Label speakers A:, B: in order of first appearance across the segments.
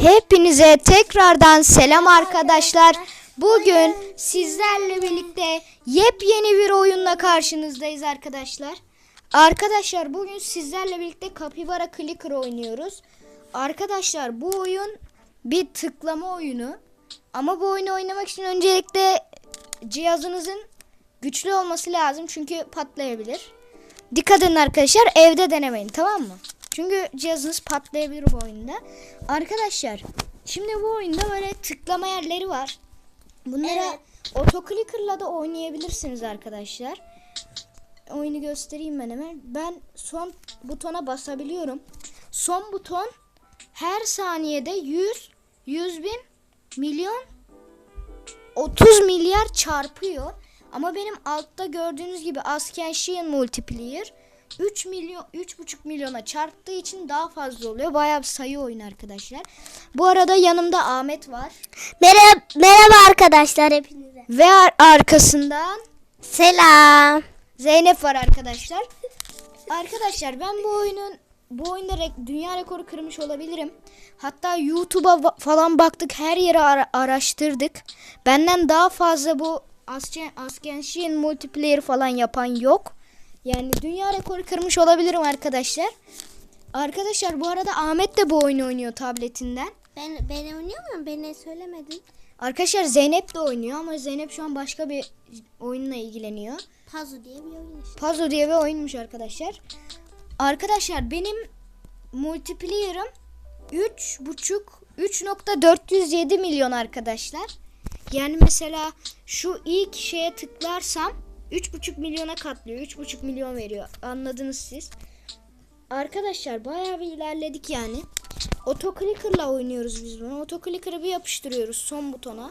A: Hepinize tekrardan selam arkadaşlar. Bugün sizlerle birlikte yepyeni bir oyunla karşınızdayız arkadaşlar. Arkadaşlar bugün sizlerle birlikte Capybara Clicker oynuyoruz. Arkadaşlar bu oyun bir tıklama oyunu. Ama bu oyunu oynamak için öncelikle cihazınızın güçlü olması lazım çünkü patlayabilir. Dikkat edin arkadaşlar evde denemeyin tamam mı? Çünkü cihazınız patlayabilir bu oyunda. Arkadaşlar şimdi bu oyunda böyle tıklama yerleri var. Bunlara
B: Evet.
A: otoclicker'la da oynayabilirsiniz arkadaşlar. Oyunu göstereyim ben hemen. Ben son butona basabiliyorum. Son buton her saniyede 100, 100 bin, milyon 30 milyar çarpıyor. Ama benim altta gördüğünüz gibi Ascension Multiplier 3 milyon 3,5 milyona çarptığı için daha fazla oluyor. Bayağı bir sayı oyun arkadaşlar. Bu arada yanımda Ahmet var
B: Merhaba, merhaba arkadaşlar hepinize.
A: ve ar- arkasından
B: Selam.
A: Zeynep var arkadaşlar. Arkadaşlar ben bu oyunun bu oyunda re- dünya rekoru kırmış olabilirim. Hatta YouTube'a falan baktık, her yere ara- araştırdık. Benden daha fazla bu Asken Ascension multiplayer falan yapan yok. Yani dünya rekoru kırmış olabilirim arkadaşlar. Arkadaşlar bu arada Ahmet de bu oyunu oynuyor tabletinden.
B: Ben ben oynuyor muyum? Beni söylemedin.
A: Arkadaşlar Zeynep de oynuyor ama Zeynep şu an başka bir oyunla ilgileniyor.
B: Pazu diye bir oyun işte.
A: Puzzle diye bir oyunmuş arkadaşlar. Arkadaşlar benim multiplayer'ım 3.5 3.407 milyon arkadaşlar. Yani mesela şu ilk şeye tıklarsam 3.5 milyona katlıyor. 3.5 milyon veriyor. Anladınız siz. Arkadaşlar bayağı bir ilerledik yani. Otoclicker'la oynuyoruz biz bunu. Otoclicker'ı bir yapıştırıyoruz son butona.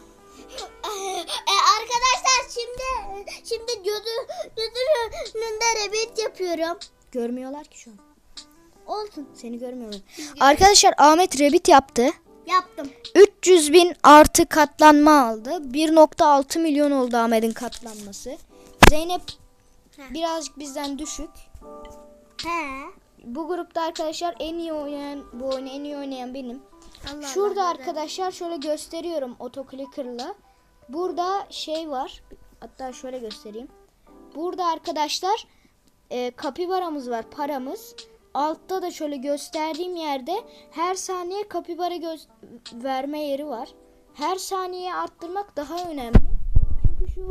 B: e, arkadaşlar şimdi şimdi gözü gözünün önünde rebet yapıyorum.
A: Görmüyorlar ki şu an.
B: Olsun.
A: Seni görmüyorlar. Arkadaşlar Ahmet Rabbit yaptı.
B: Yaptım.
A: 300 bin artı katlanma aldı. 1.6 milyon oldu Ahmet'in katlanması. Zeynep
B: Heh.
A: birazcık bizden düşük.
B: He.
A: Bu grupta arkadaşlar en iyi oynayan, bu oyunu en iyi oynayan benim.
B: Allah
A: Şurada
B: Allah,
A: arkadaşlar şöyle gösteriyorum otoclicker'la. Burada şey var. Hatta şöyle göstereyim. Burada arkadaşlar e, kapibaramız var, paramız. Altta da şöyle gösterdiğim yerde her saniye kapibara göz verme yeri var. Her saniye arttırmak daha önemli. Çünkü şu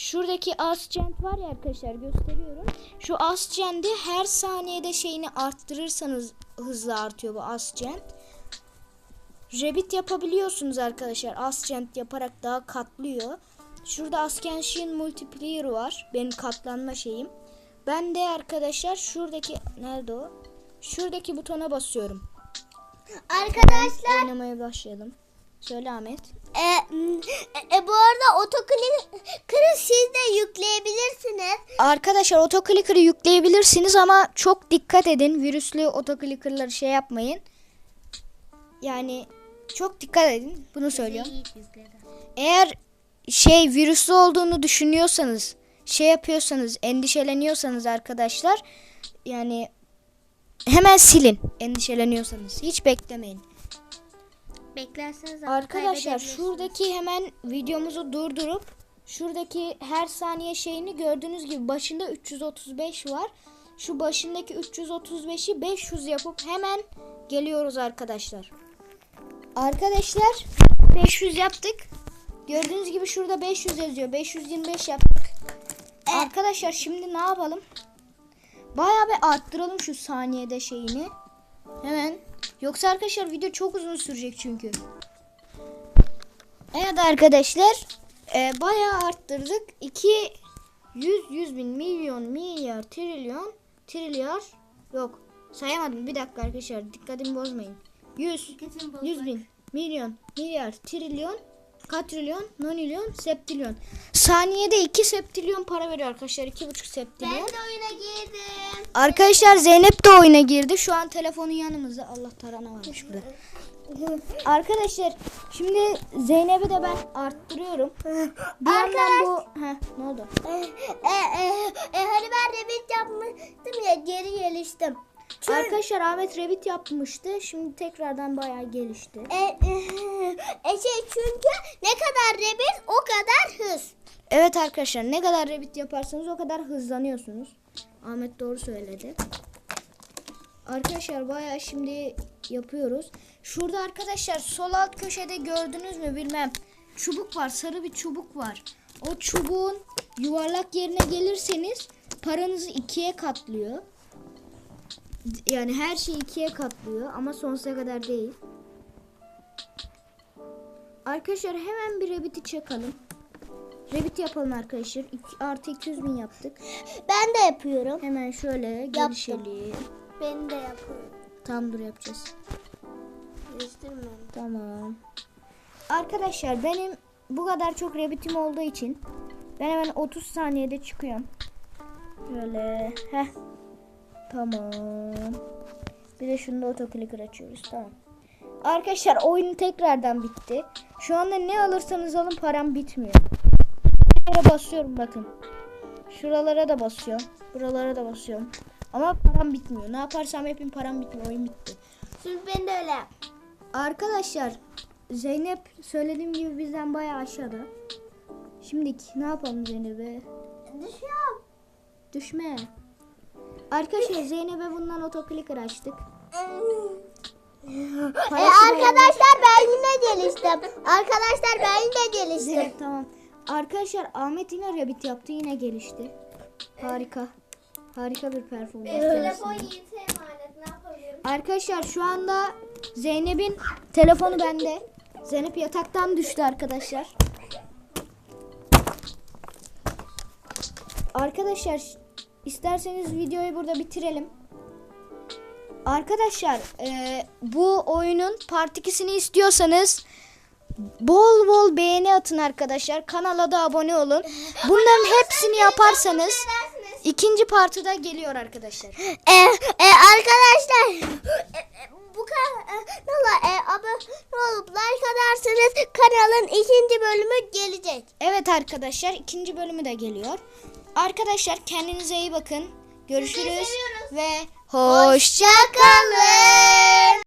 A: şuradaki ascent var ya arkadaşlar gösteriyorum. Şu ascent'i her saniyede şeyini arttırırsanız hızla artıyor bu ascent. Rabbit yapabiliyorsunuz arkadaşlar. Ascent yaparak daha katlıyor. Şurada Ascension Multiplier var. Benim katlanma şeyim. Ben de arkadaşlar şuradaki nerede o? Şuradaki butona basıyorum.
B: Arkadaşlar
A: Oynamaya başlayalım. Söyle Ahmet.
B: e, e, e, bu arada otoklikleri siz de yükleyebilirsiniz.
A: Arkadaşlar otoclicker'ı yükleyebilirsiniz ama çok dikkat edin. Virüslü otoclicker'ları şey yapmayın. Yani çok dikkat edin. Bunu söylüyorum. Eğer şey virüslü olduğunu düşünüyorsanız, şey yapıyorsanız, endişeleniyorsanız arkadaşlar yani hemen silin endişeleniyorsanız. Hiç beklemeyin.
B: Beklerseniz
A: Arkadaşlar şuradaki hemen videomuzu durdurup şuradaki her saniye şeyini gördüğünüz gibi başında 335 var. Şu başındaki 335'i 500 yapıp hemen geliyoruz arkadaşlar. Arkadaşlar 500 yaptık. Gördüğünüz gibi şurada 500 yazıyor. 525 yaptık. Arkadaşlar şimdi ne yapalım? Bayağı bir arttıralım şu saniyede şeyini. Hemen. Yoksa arkadaşlar video çok uzun sürecek çünkü. Evet arkadaşlar. E, bayağı arttırdık. 2 100 100 bin milyon milyar trilyon trilyar yok sayamadım bir dakika arkadaşlar dikkatimi bozmayın 100
B: Dikkatimi
A: 100 bin milyon milyar trilyon katrilyon nonilyon septilyon saniyede 2 septilyon para veriyor arkadaşlar 2,5 septilyon
B: Ben de oyuna girdim.
A: Arkadaşlar Zeynep de oyuna girdi. Şu an telefonun yanımızda. Allah tarana varmış burada. Arkadaşlar şimdi Zeynep'i de ben arttırıyorum. Bir yandan bu... Heh, ne oldu?
B: E, e, e, e, hani ben rebet yapmıştım ya geri geliştim.
A: Arkadaşlar Ahmet Revit yapmıştı. Şimdi tekrardan bayağı gelişti.
B: E, e, e, şey çünkü ne kadar rebel o kadar hız.
A: Evet arkadaşlar ne kadar Revit yaparsanız o kadar hızlanıyorsunuz. Ahmet doğru söyledi. Arkadaşlar bayağı şimdi yapıyoruz. Şurada arkadaşlar sol alt köşede gördünüz mü bilmem. Çubuk var sarı bir çubuk var. O çubuğun yuvarlak yerine gelirseniz paranızı ikiye katlıyor. Yani her şeyi ikiye katlıyor ama sonsuza kadar değil. Arkadaşlar hemen bir Rabbit'i çakalım. Rabbit yapalım arkadaşlar. İki- artı 200 bin yaptık.
B: Ben de yapıyorum.
A: Hemen şöyle gelişelim.
B: Ben de yapıyorum.
A: Tam dur yapacağız.
B: Göstermem.
A: Tamam. Arkadaşlar benim bu kadar çok Rabbit'im olduğu için ben hemen 30 saniyede çıkıyorum. Şöyle. Heh. Tamam. Bir de şunu da otoclicker açıyoruz. Tamam. Arkadaşlar oyun tekrardan bitti. Şu anda ne alırsanız alın param bitmiyor. Yere basıyorum bakın. Şuralara da basıyorum. Buralara da basıyorum. Ama param bitmiyor. Ne yaparsam yapayım param bitmiyor. Oyun bitti.
B: Şimdi ben de öyle.
A: Arkadaşlar Zeynep söylediğim gibi bizden bayağı aşağıda. Şimdiki ne yapalım Zeynep'e?
B: Düşüyorum.
A: Düşme. Arkadaşlar Zeynep'e bundan otoclicker açtık.
B: E,
A: Parası
B: arkadaşlar ben yine geliştim. Arkadaşlar ben yine geliştim.
A: Tamam. Arkadaşlar Ahmet yine Rabbit yaptı yine gelişti. Harika. Harika bir performans.
B: Telefon Yiğit'e emanet ne yapabilirim?
A: Arkadaşlar şu anda Zeynep'in telefonu bende. Zeynep yataktan düştü arkadaşlar. Arkadaşlar isterseniz videoyu burada bitirelim. Arkadaşlar e, bu oyunun part 2'sini istiyorsanız bol bol beğeni atın arkadaşlar. Kanala da abone olun. Bunların hepsini yaparsanız ikinci partı da geliyor arkadaşlar.
B: E, e, arkadaşlar e, e, bu kanala e, abone olup like atarsanız kanalın ikinci bölümü gelecek.
A: Evet arkadaşlar ikinci bölümü de geliyor. Arkadaşlar kendinize iyi bakın. Görüşürüz ve hoşça kalın.